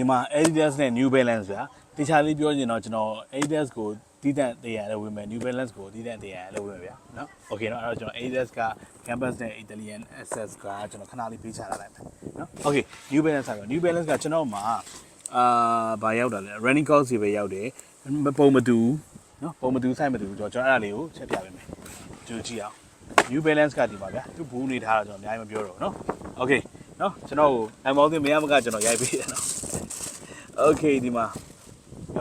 ဒီမှာ Adidas နဲ့ New Balance ဗျာတခြားလေးပြောချင်တော့ကျွန်တော် Adidas ကိုတီးတန့်တည်ရတယ်ဝင်မယ် New Balance ကိုတီးတန့်တည်ရတယ်ဝင်မယ်ဗျာနော် Okay နော်အဲ့တော့ကျွန်တော် Adidas က Campus နဲ့ Italian SS ကကျွန်တော်ခဏလေးပေးချလာလိုက်မယ်နော် Okay New Balance ဆိုတော့ New Balance ကကျွန်တော်မှာအာဘာရောက်တာလဲ running course တွေပဲရောက်တယ်ပုံမတူနော်ပုံမတူ size မတူကျွန်တော်ကျွန်တော်အဲ့ဒါလေးကိုချက်ပြပေးမယ်ကြည့်ကြည့်အောင် New Balance ကဒီပါဗျာသူဘူးနေထားတာကျွန်တော်အများကြီးမပြောတော့ဘူးနော် Okay နော်ကျွန်တော်ကိုအမောင်းသိမရမကကျွန်တော်ရိုက်ပေးတယ်နော် Okay ဒီမှာ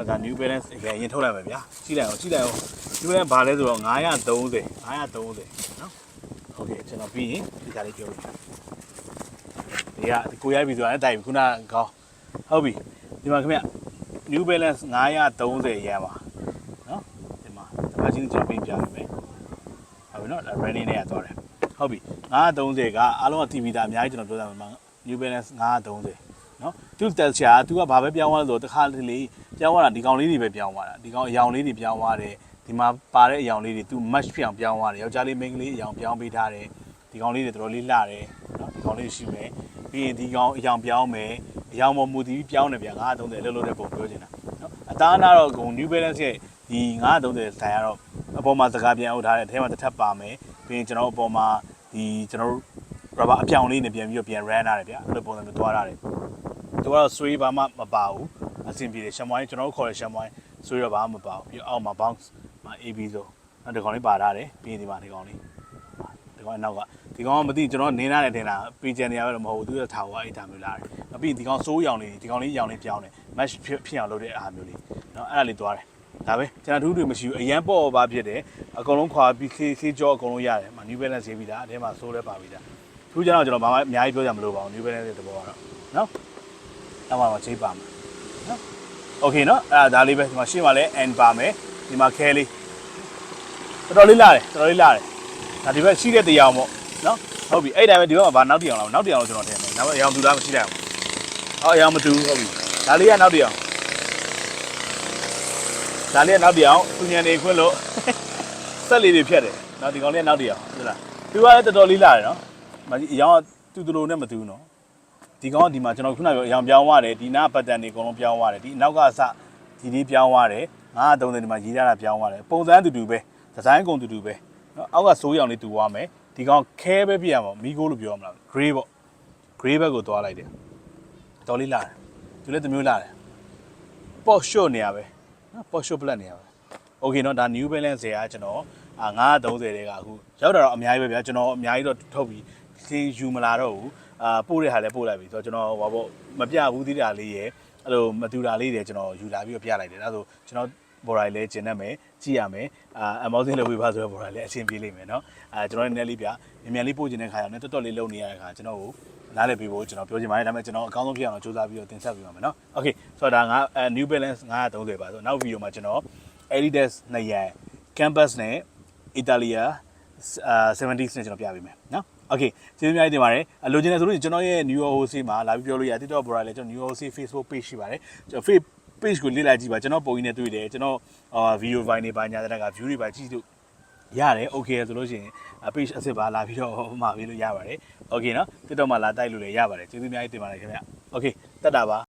ဒါ New Balance အရင်ရင်ထုတ်လိုက်မယ်ဗျာကြည့်လိုက်အောင်ကြည့်လိုက်အောင် New Balance ဘာလဲဆိုတော့930 930နော် Okay ကျွန်တော်ပြီးရင်ဒီကလေးပြောပြဒီကကိုရိုက်ပြီဆိုတာလည်းတိုင်ပြီခုနကကောင်းဟုတ်ပြီဒီမှာခင်ဗျ New Balance 930ရမ်းပါနော်ဒီမှာဒီမှာချင်းကျွန်တော်ပြင်ပြပေးမယ်ဟုတ်ပြီနော် running နဲ့ရသွားတယ်ဟုတ်ပြီ930ကအားလုံးက TV တာအများကြီးကျွန်တော်ပြောတာမှာ New Balance 930 နော်သူတက်ချာသူကဘာပဲပြောင်းသွားလဲဆိုတော့တစ်ခါတလေပြောင်းသွားတာဒီကောင်လေးတွေပဲပြောင်းသွားတာဒီကောင်အယောင်လေးတွေပြောင်းသွားတယ်ဒီမှာပါတဲ့အယောင်လေးတွေသူ match ဖြစ်အောင်ပြောင်းသွားတယ်ယောက်ျားလေးမိန်းကလေးအယောင်ပြောင်းပေးထားတယ်ဒီကောင်လေးတွေတော်တော်လေးလှတယ်နော်ဒီကောင်လေးရှိမယ်ပြီးရင်ဒီကောင်အယောင်ပြောင်းမယ်အယောင်ပေါ်မူတည်ပြီးပြောင်းတယ်ဗျာ930လှုပ်လှုပ်တဲ့ပုံပြောချင်တာနော်အသားနာတော့ဂုံ New Balance ရဲ့ဒီ930ဆိုင်ကတော့အပေါ်မှာစကားပြန်အုပ်ထားတယ်အထဲမှာတစ်ထပ်ပါမယ်ပြီးရင်ကျွန်တော်အပေါ်မှာဒီကျွန်တော်တို့ rubber အပြောင်လေးနဲ့ပြန်ပြီးတော့ပြန် run ရတယ်ဗျာအဲ့လိုပုံစံမျိုးသွားရတယ် သူကတော့ sway ဘာမှမပါဘူးအဆင်ပြေတယ်ရှမ်ဝိုင်းကျွန်တော်တို့ခေါ်တဲ့ရှမ်ဝိုင်း sway တော့ဘာမှမပါဘူးပြီးတော့အောက်မှာ bounce မှာ AB ဆိုနောက်ဒီကောင်လေးပါထားတယ်ပြီးရင်ဒီမှာဒီကောင်လေးဒီကောင်အနောက်ကဒီကောင်ကမသိကျွန်တော်နေနာတယ်ထင်တာပေချန်နေရပဲတော့မဟုတ်ဘူးသူကထားဝါအဲ့ဒါမျိုးလာတယ်နောက်ပြီးရင်ဒီကောင်စိုးရောင်လေးဒီကောင်လေးရောင်လေးပြောင်းတယ် match ဖြစ်ဖြစ်အောင်လုပ်တဲ့အားမျိုးလေးနော်အဲ့ဒါလေးသွားတယ်ဒါပဲကျွန်တော်တို့တွေမရှိဘူးအရန်ပေါ့ပါဖြစ်တယ်အကုန်လုံးခွာပြီးခေးခေးကြောအကုန်လုံးရတယ်မှာ new balance ရေးပြီးသားအဲထဲမှာစိုးလဲပါပြီးသားသူကျတော့ကျွန်တော်ဘာမှအများကြီးပြောကြမလို့ပါဘူး new balance ရဲ့သဘောကတော့နော် အဲ့မှာတော့ချိန်ပါမှာနော် okay နော်အဲ့ဒါဒါလေးပဲဒီမှာရှေ့မှာလဲ n ပါမယ်ဒီမှာခဲလေးတော်တော်လေးလာတယ်တော်တော်လေးလာတယ်ဒါဒီဘက်ရှိတဲ့တရားပေါ့နော်ဟုတ်ပြီအဲ့တိုင်းပဲဒီဘက်မှာဗာနောက်တရားအောင်နောက်တရားအောင်ကျွန်တော်ထည့်မယ်နောက်အရောင်သူလားမရှိလိုက်အောင်အော်အရောင်မတူဟုတ်ပြီဒါလေးကနောက်တရားဒါလေးကနောက်တရားသူညံနေခွင့်လို့ဆက်လေးတွေဖြတ်တယ်နော်ဒီကောင်လေးကနောက်တရားဟုတ်လားသူကလည်းတော်တော်လေးလာတယ်နော်မကြီးအရောင်ကတူတူလိုနဲ့မတူနော် ဒီကောင်ကဒီမှာကျွန်တော်ခုနပြောအရောင်ပြောင်းသွားတယ်ဒီနားပတ်တန်တွေအကုန်လုံးပြောင်းသွားတယ်ဒီနောက်ကစဒီလေးပြောင်းသွားတယ်930ဒီမှာရေးရတာပြောင်းသွားတယ်ပုံစံတူတူပဲဒီဇိုင်းကုန်တူတူပဲနော်အောက်ကစိုးရောင်လေးတူသွားမယ်ဒီကောင်ခဲပဲပြရမှာမီကိုလို့ပြောမလား gray ပေါ့ gray ဘက်ကိုသွားလိုက်တယ်တော်လေးလာတယ်သူလည်းတစ်မျိုးလာတယ်ပေါ့ short နေရပဲနော်ပေါ့ short black နေရပဲ okay เนาะဒါ new balance တွေကကျွန်တော်အာ930တွေကအခုရောက်တာတော့အများကြီးပဲဗျာကျွန်တော်အများကြီးတော့ထုတ်ပြီး သင်ယူမလာတော့ဘူးအာပို့တဲ့ဟာလည်းပို့လိုက်ပြီဆိုတော့ကျွန်တော်ဟောပေါ့မပြဘူးသေးတာလေးရယ်အဲ့လိုမတူတာလေးတွေကျွန်တော်ယူလာပြီးတော့ပြလိုက်တယ်ဒါဆိုကျွန်တော်ဘော်ရိုင်လေးကျင်တတ်မယ်ကြည့်ရမယ်အာအမောင်းစင်းလုပ်ပြီးပါဆိုတော့ဘော်ရိုင်လေးအဆင်ပြေလိမ့်မယ်เนาะအာကျွန်တော်နည်းနည်းလေးဗျာမြန်မြန်လေးပို့ကျင်တဲ့ခါရောက်နေတော်တော်လေးလုံနေရတဲ့ခါကျွန်တော်ကိုနားလည်ပြီးဖို့ကျွန်တော်ပြောချင်ပါတယ်ဒါပေမဲ့ကျွန်တော်အကောင်းဆုံးဖြစ်အောင်စူးစမ်းပြီးတော့တင်ဆက်ပေးပါမယ်เนาะโอเคဆိုတော့ဒါငါ new balance 930ပါဆိုနောက်ဗီဒီယိုမှာကျွန်တော် Adidas နှစ်ရန် Campus နဲ့ Italia အာ 70s နဲ့ကျွန်တော်ပြပေးမယ်နော်โอเคကျေးဇူးအများကြီးတင်ပါတယ်အလိုချင်တယ်ဆိုလို့ကျွန်တော်ရဲ့ New OC မှာလာပြီးပြောလို့ရတယ် TikTok Bora လည်းကျွန်တော် New OC Facebook page ရှိပါတယ်ကျွန်တော် Facebook page ကိုလေ့လာကြည့်ပါကျွန်တော်ပုံရင်းနဲ့တွေ့တယ်ကျွန်တော်အာ video file တွေပါညာတဲ့က view တွေပါကြည့်လို့ရတယ် okay ဆိုလို့ရှိရင် page အစ်စ်ပါလာပြီးတော့မှာပေးလို့ရပါတယ် okay နော် TikTok မှာလာတိုက်လို့လည်းရပါတယ်ကျေးဇူးအများကြီးတင်ပါတယ်ခင်ဗျ okay တက်တာပါ